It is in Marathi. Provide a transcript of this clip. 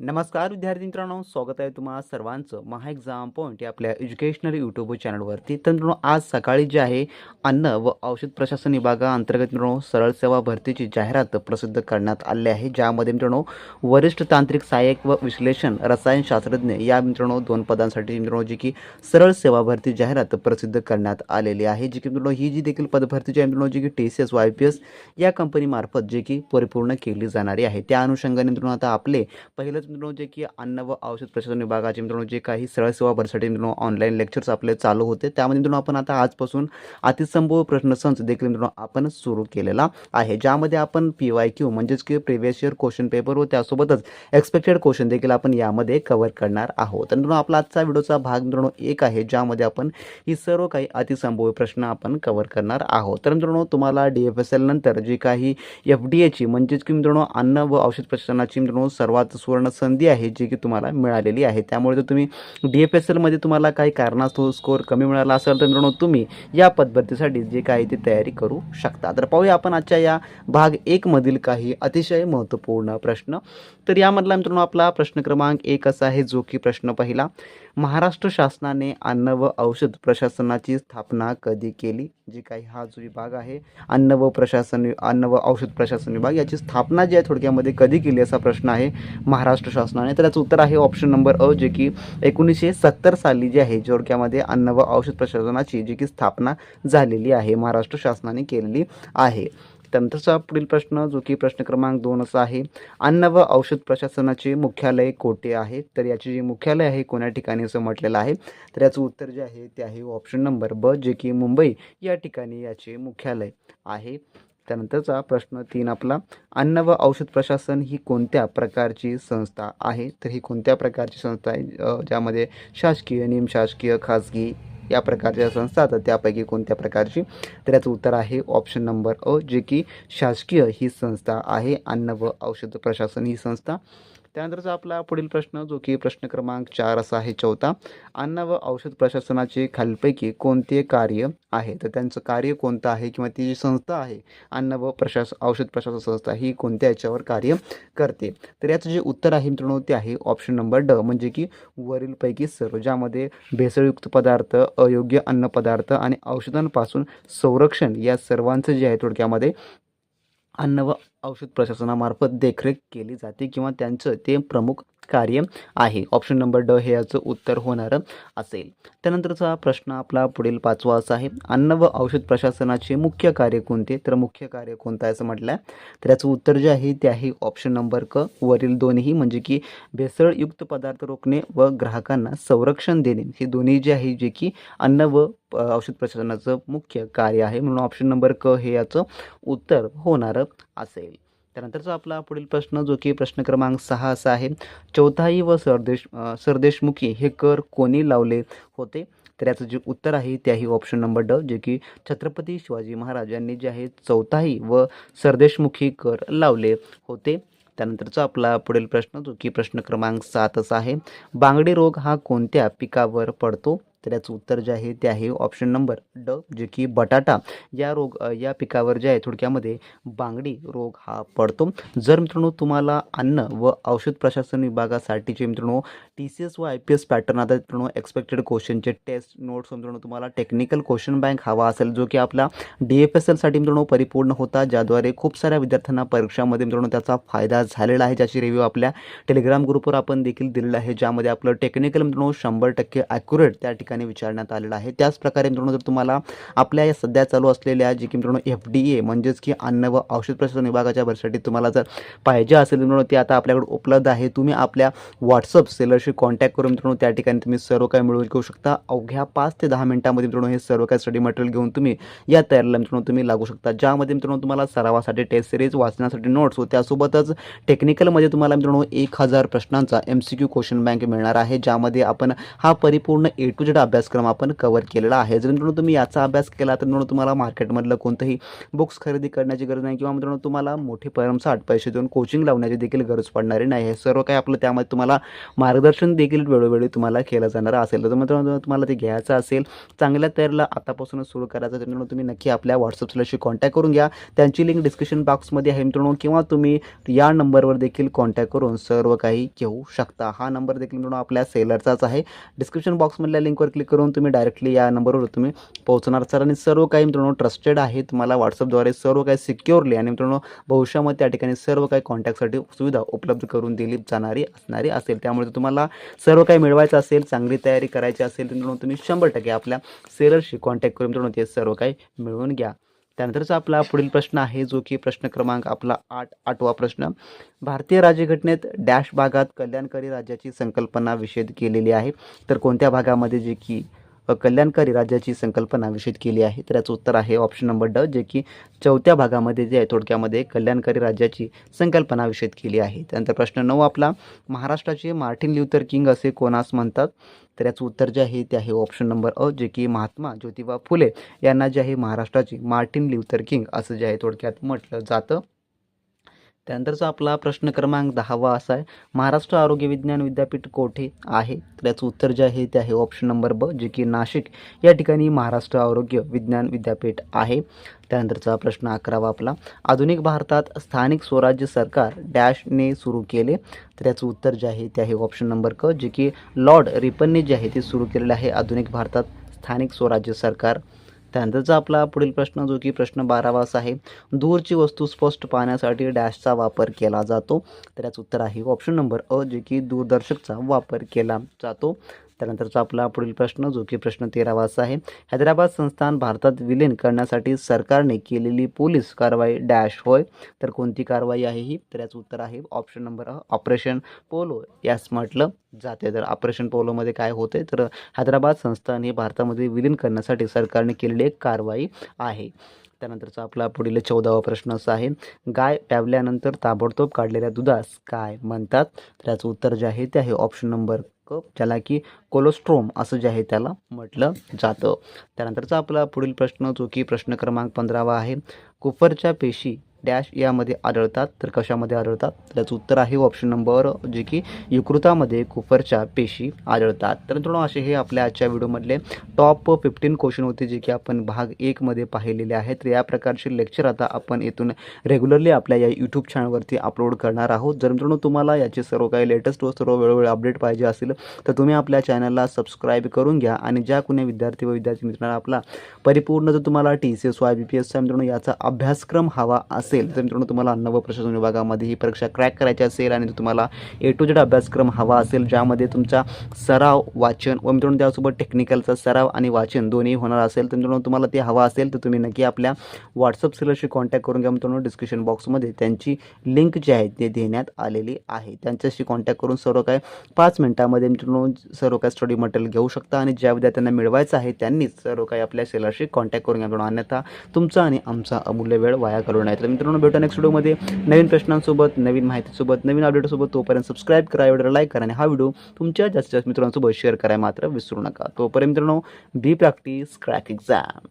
नमस्कार विद्यार्थी मित्रांनो. स्वागत आहे तुम्हाला सर्वांचं. महा एक्झाम पॉईंट या आपल्या एज्युकेशनल यूट्यूब चॅनलवरती तर मित्रांनो आज सकाळी जे आहे अन्न व औषध प्रशासन विभागाअंतर्गत मित्रांनो सरळ सेवा भरतीची जाहिरात प्रसिद्ध करण्यात आली आहे. ज्यामध्ये मित्रांनो वरिष्ठ तांत्रिक सहाय्यक व विश्लेषण रसायनशास्त्रज्ञ या मित्रांनो दोन पदांसाठी मित्रांनो जी की सरळ सेवा भरती जाहिरात प्रसिद्ध करण्यात आलेली आहे. जी की मित्रांनो ही जी देखील पदभरतीची आहे मित्रांनो जी की T C S Y P S या कंपनीमार्फत जे की परिपूर्ण केली जाणारी आहे. त्या अनुषंगाने मित्रांनो आता आपले पहिलंच मित्रांनो जे की अन्न व औषध प्रशासन विभागाचे मित्रांनो जे काही सरळ सेवा भरसाठी मित्रांनो ऑनलाईन लेक्चर्स आपले चालू होते त्यामध्ये मित्रांनो आपण आता आजपासून अतिसंभव प्रश्नसंच देखील मित्रांनो आपण सुरू केलेला आहे. ज्यामध्ये आपण पी वाय क्यू म्हणजेच की प्रिव्हियस इयर क्वेश्चन पेपर व त्यासोबतच एक्सपेक्टेड क्वेश्चन देखील आपण यामध्ये कव्हर करणार आहोत. तर मित्रांनो आपला आजचा व्हिडिओचा भाग मित्रांनो एक आहे ज्यामध्ये आपण ही सर्व काही अतिसंभव प्रश्न आपण कव्हर करणार आहोत. तर मित्रांनो तुम्हाला डी एफ एस एल नंतर जी काही एफ डी एची म्हणजेच की मित्रांनो अन्न व औषध प्रशासनाची मित्रांनो सर्वात सुवर्ण संधी आहे जी की तुम्हाला मिळालेली आहे. त्यामुळे जर तुम्ही डी एफ एस एलमध्ये तुम्हाला काही कारणास्तव स्कोअर कमी मिळाला असेल तर मित्रांनो तुम्ही या पद्धतीसाठी जे काही ती तयारी करू शकता. तर पाहूया आपण आजच्या या भाग एकमधील काही अतिशय महत्त्वपूर्ण प्रश्न. तर यामधला मित्रांनो आपला प्रश्न क्रमांक एक असा आहे जो की प्रश्न पहिला. महाराष्ट्र शासनाने अन्न व औषध प्रशासनाची स्थापना कधी केली? जी काही हा जो विभाग आहे अन्न व प्रशासन अन्न व औषध प्रशासन विभाग याची स्थापना जी आहे थोडक्यामध्ये कधी केली असा प्रश्न आहे महाराष्ट्र शासनाने? तर याचं उत्तर आहे ऑप्शन नंबर अ जे की एकोणीसशे सत्तर साली जी आहे जोडक्यामध्ये अन्न व औषध प्रशासनाची जी की स्थापना झालेली आहे महाराष्ट्र शासनाने केलेली आहे. त्यानंतरचा पुढील प्रश्न जो की प्रश्न क्रमांक दोन असा आहे. अन्न व औषध प्रशासनाचे मुख्यालय कोठे आहे? तर याचे जे मुख्यालय आहे कोण्या ठिकाणी असं म्हटलेलं आहे? तर याचं उत्तर जे आहे ते आहे ऑप्शन नंबर ब जे की मुंबई या ठिकाणी याचे मुख्यालय आहे. त्यानंतरचा प्रश्न तीन आपला. अन्न व औषध प्रशासन ही कोणत्या प्रकारची संस्था आहे? तर ही कोणत्या प्रकारची संस्था आहे? ज्यामध्ये शासकीय निमशासकीय खाजगी या प्रकारच्या संस्था असतात त्यापैकी कोणत्या प्रकारची? तर याचं उत्तर आहे ऑप्शन नंबर अ जे की शासकीय ही संस्था आहे अन्न व औषध प्रशासन ही संस्था. त्यानंतरचा आपला पुढील प्रश्न जो की प्रश्न क्रमांक चार असा आहे चौथा अन्न व औषध प्रशासनाचे खालीलपैकी कोणते कार्य आहे? तर त्यांचं कार्य कोणतं आहे किंवा ती जी संस्था आहे अन्न व प्रशास औषध प्रशासन संस्था ही कोणत्या याच्यावर कार्य करते? तर याचं जे उत्तर आहे मित्रांनो ते आहे ऑप्शन नंबर ड म्हणजे की वरीलपैकी सर्व ज्यामध्ये भेसळयुक्त पदार्थ अयोग्य अन्न पदार्थ आणि औषधांपासून संरक्षण या सर्वांचं जे आहे थोडक्यामध्ये अन्न व औषध प्रशासनामार्फत देखरेख केली जाते किंवा त्यांचं ते प्रमुख कार्य आहे. ऑप्शन नंबर ड हे याचं उत्तर होणारं असेल. त्यानंतरचा प्रश्न आपला पुढील पाचवा असा आहे. अन्न व औषध प्रशासनाचे मुख्य कार्य कोणते? तर मुख्य कार्य कोणतं आहे असं म्हटलं आहे तर याचं उत्तर जे आहे ते आहे ऑप्शन नंबर क. वरील दोन्ही म्हणजे की भेसळयुक्त पदार्थ रोखणे व ग्राहकांना संरक्षण देणे. हे दोन्ही जे आहे जे की अन्न व औषध प्रशासनाचं मुख्य कार्य आहे. म्हणून ऑप्शन नंबर क हे याचं उत्तर होणारं असेल. त्यानंतरचा आपला पुढील प्रश्न जो की प्रश्न क्रमांक सहा असा आहे चौथाई व सरदेश सरदेशमुखी हे कर कोणी लावले होते? तर याचं जे उत्तर आहे ते आहे ऑप्शन नंबर ड जे की छत्रपती शिवाजी महाराज यांनी जे आहे चौथाई व सरदेशमुखी कर लावले होते. त्यानंतरचा आपला पुढील प्रश्न जो की प्रश्न क्रमांक सात असा आहे बांगडी रोग हा कोणत्या पिकावर पडतो? तर याचं उत्तर जे आहे ते आहे ऑप्शन नंबर ड जे की बटाटा. या रोग या पिकावर जे आहे थोडक्यामध्ये बांगडी रोग हा पडतो. जर मित्रांनो तुम्हाला अन्न व औषध प्रशासन विभागासाठीचे मित्रांनो टी सी एस व आय पी एस पॅटर्न आता मित्रांनो एक्सपेक्टेड क्वेश्चनचे टेस्ट नोट्स मित्रांनो तुम्हाला टेक्निकल क्वेश्चन बँक हवा असेल जो की आपला डी एफ एस एलसाठी मित्रांनो परिपूर्ण होता. ज्याद्वारे खूप साऱ्या विद्यार्थ्यांना परीक्षामध्ये मित्रांनो त्याचा फायदा झालेला आहे ज्याची रिव्ह्यू आपल्या टेलिग्राम ग्रुपवर आपण देखील दिलेला आहे ज्यामध्ये आपलं टेक्निकल मित्रांनो शंभर टक्के ॲक्युरेट त्या ठिकाणी विचारण्यात आलेलं आहे. त्याच प्रकारे मित्रांनो जर तुम्हाला आपल्या या सध्या चालू असलेल्या जी की मित्रांनो एफ डी ए म्हणजेच की अन्न व औषध प्रशासन विभागाच्या भरसाठी तुम्हाला जर पाहिजे असेल मित्रांनो ते आता आपल्याकडे उपलब्ध आहे. तुम्ही आपल्या व्हॉट्सअप सेलरशी कॉन्टॅक्ट करून मित्रांनो त्या ठिकाणी तुम्ही सर्व काही मिळवून घेऊ शकता. अवघ्या पाच ते दहा मिनिटांमध्ये मित्रांनो हे सर्व काही स्टडी मटेरियल घेऊन तुम्ही या तयारीला मित्रांनो तुम्ही लागू शकता. ज्यामध्ये मित्रांनो तुम्हाला सरावासाठी टेस्ट सिरीज वाचण्यासाठी नोट्स व त्यासोबतच टेक्निकलमध्ये तुम्हाला मित्रांनो एक हजार प्रश्नांचा M C Q question bank मिळणार आहे. ज्यामध्ये आपण हा परिपूर्ण ए टू जेड रिलेटेड अभ्यासक्रम आपण कवर केलेला आहे. जर मित्रांनो तुम्ही याचा अभ्यास केला तर मित्रांनो तुम्हाला मार्केटमधलं कोणतंही बुक्स खरेदी करण्याची गरज नाही किंवा मित्रांनो तुम्हाला मोठे परमसाठ पैसे देऊन कोचिंग लावण्याची देखील गरज पडणारी नाही. हे सर्व काही आपलं त्यामध्ये तुम्हाला मार्गदर्शन देखील वेळोवेळी तुम्हाला केलं जाणार असेल. तर मित्रांनो तुम्हाला ते घ्यायचं असेल चांगल्या तयारीला आतापासूनच सुरू करायचं तर मित्रांनो तुम्ही नक्की आपल्या व्हॉट्सअप सेलरशी कॉन्टॅक्ट करून घ्या. त्यांची लिंक डिस्क्रिप्शन बॉक्समध्ये आहे मित्रांनो किंवा तुम्ही या नंबरवर देखील कॉन्टॅक्ट करून सर्व काही घेऊ शकता. हा नंबर देखील मित्रांनो आपल्या सेलरचाच आहे. डिस्क्रिप्शन बॉक्समधल्या लिंकवर क्लिक करून तुम्ही डायरेक्टली या नंबरवर तुम्ही पोहोचणार सर. आणि सर्व काही मित्रांनो ट्रस्टेड आहे तुम्हाला व्हॉट्सअपद्वारे सर्व काही सिक्युअरली आणि मित्रांनो भविष्यामध्ये त्या ठिकाणी सर्व काही कॉन्टॅक्टसाठी सुविधा उपलब्ध करून दिली जाणारी असणारी असेल. त्यामुळे तुम्हाला सर्व काही मिळवायचं असेल चांगली तयारी करायची असेल तर मित्रांनो तुम्ही शंभर टक्के आपल्या सेलरशी कॉन्टॅक्ट करून मित्रांनो ते सर्व काही मिळवून घ्या. त्यानंतरचा आपला पुढील प्रश्न आहे जो की प्रश्न क्रमांक आपला आठ आठवा प्रश्न. भारतीय राज्यघटनेत डॅश भागात कल्याणकारी राज्याची संकल्पना विषेध केलेली आहे. तर कोणत्या भागामध्ये जे की व कल्याणकारी राज्याची संकल्पना विषित केली आहे. तर याचं उत्तर आहे ऑप्शन नंबर ड जे की चौथ्या भागामध्ये जे आहे थोडक्यामध्ये कल्याणकारी राज्याची संकल्पना विषित केली आहे. त्यानंतर प्रश्न नऊ आपला महाराष्ट्राचे मार्टिन ल्युथर किंग असे कोणास म्हणतात? तर याचं उत्तर जे आहे ते आहे ऑप्शन नंबर अ जे की महात्मा ज्योतिबा फुले यांना जे आहे महाराष्ट्राची मार्टिन ल्युथर किंग असं जे आहे थोडक्यात म्हटलं जातं. त्यानंतरचा आपला प्रश्न क्रमांक दहावा असा आहे महाराष्ट्र आरोग्य विज्ञान विद्यापीठ कोठे आहे? तर याचं उत्तर जे आहे ते आहे ऑप्शन नंबर ब जे की नाशिक. या ठिकाणी महाराष्ट्र आरोग्य विज्ञान विद्यापीठ आहे. त्यानंतरचा प्रश्न अकरावा आपला. आधुनिक भारतात स्थानिक स्वराज्य सरकार डॅशने सुरू केले. तर याचं उत्तर जे आहे ते आहे ऑप्शन नंबर क जे की लॉर्ड रिपनने जे आहे ते सुरू केलेले आहे आधुनिक भारतात स्थानिक स्वराज्य सरकार. त्यानंतरचा आपला पुढील प्रश्न जो की प्रश्न बारावा असा आहे दूरची वस्तू स्पष्ट पाहण्यासाठी डॅशचा वापर केला जातो. तर याचं उत्तर आहे ऑप्शन नंबर अ जे की दूरदर्शकचा वापर केला जातो. त्यानंतरचा आपला पुढील प्रश्न जो की प्रश्न तेरावा असा आहे. हैदराबाद संस्थान भारतात विलीन करण्यासाठी सरकारने केलेली पोलीस कारवाई डॅश होय. तर कोणती कारवाई आहे ही? तर याचं उत्तर आहे ऑप्शन नंबर ऑपरेशन पोलो. यास म्हटलं जाते. तर ऑपरेशन पोलोमध्ये काय होते तर हैदराबाद संस्थान हे भारतामध्ये विलीन करण्यासाठी सरकारने केलेली एक कारवाई आहे. त्यानंतरचा आपला पुढील चौदावा प्रश्न असा आहे. गाय प्यावल्यानंतर ताबडतोब काढलेल्या दुधास काय म्हणतात? तर याचं उत्तर जे आहे ते आहे ऑप्शन नंबर कप ज्याला की कोलोस्ट्रोम असं जे आहे त्याला म्हटलं जातं. त्यानंतरचा आपला पुढील प्रश्न जो की प्रश्न क्रमांक पंधरावा आहे कुफरच्या पेशी डॅश यामध्ये आढळतात. तर कशामध्ये आढळतात? तर याचं उत्तर आहे ऑप्शन नंबर जे की यकृतामध्ये कुफरच्या पेशी आढळतात. तर मित्रांनो असे हे आपल्या आजच्या व्हिडिओमधले टॉप फिफ्टीन क्वेश्चन होते जे की आपण भाग एकमध्ये पाहिलेले आहेत. तर या प्रकारचे लेक्चर आता आपण येथून रेग्युलरली आपल्या या यूट्यूब चॅनलवरती अपलोड करणार आहोत. जर मित्रांनो तुम्हाला याचे सर्व काही लेटेस्ट व सर्व वेळोवेळी अपडेट पाहिजे असेल तर तुम्ही आपल्या चॅनलला सबस्क्राईब करून घ्या आणि ज्या कुणी विद्यार्थी व विद्यार्थी मित्रांना आपला परिपूर्ण जर तुम्हाला T C S Y B P एसचा मित्रांनो याचा अभ्यासक्रम हवा असेल असेल तर मित्रांनो तुम्हाला अन्न व प्रशासन विभागामध्ये ही परीक्षा क्रॅक करायची असेल आणि तुम्हाला ए टू जेड अभ्यासक्रम हवा असेल ज्यामध्ये तुमचा सराव वाचन व मित्रांनो त्यासोबत टेक्निकलचा सराव आणि वाचन दोन्ही होणार असेल. तर मित्रांनो तुम्हाला ते हवा असेल तर तुम्ही नक्की आपल्या व्हॉट्सअप सेलरशी कॉन्टॅक्ट करून घ्या मित्रांनो. डिस्क्रिप्शन बॉक्समध्ये त्यांची लिंक जी आहे ते देण्यात आलेली आहे. त्यांच्याशी कॉन्टॅक्ट करून सर्व काय पाच मिनिटामध्ये मित्रांनो सर्व काय स्टडी मटेरियल घेऊ शकता आणि ज्या विद्यार्थ्यांना मिळवायचं आहे त्यांनीच सर्व काही आपल्या सेलरशी कॉन्टॅक्ट करून घ्या मित्रांनो. अन्यथा तुमचा आणि आमचा अमूल्य वेळ वाया करू नये तर मित्रांनो भेटू नेक्स्ट व्हिडिओमध्ये. नवीन प्रश्नांसोबत नवीन माहितीसोबत नवीन अपडेटसोबत तोपर्यंत सबस्क्राईब करा व्हिडिओला लाईक करा आणि हा व्हिडिओ तुमच्या जास्तीत जास्त मित्रांसोबत शेअर करायला मात्र विसरू नका. तोपर्यंत मित्रांनो बी प्रॅक्टिस क्रॅक एक्झाम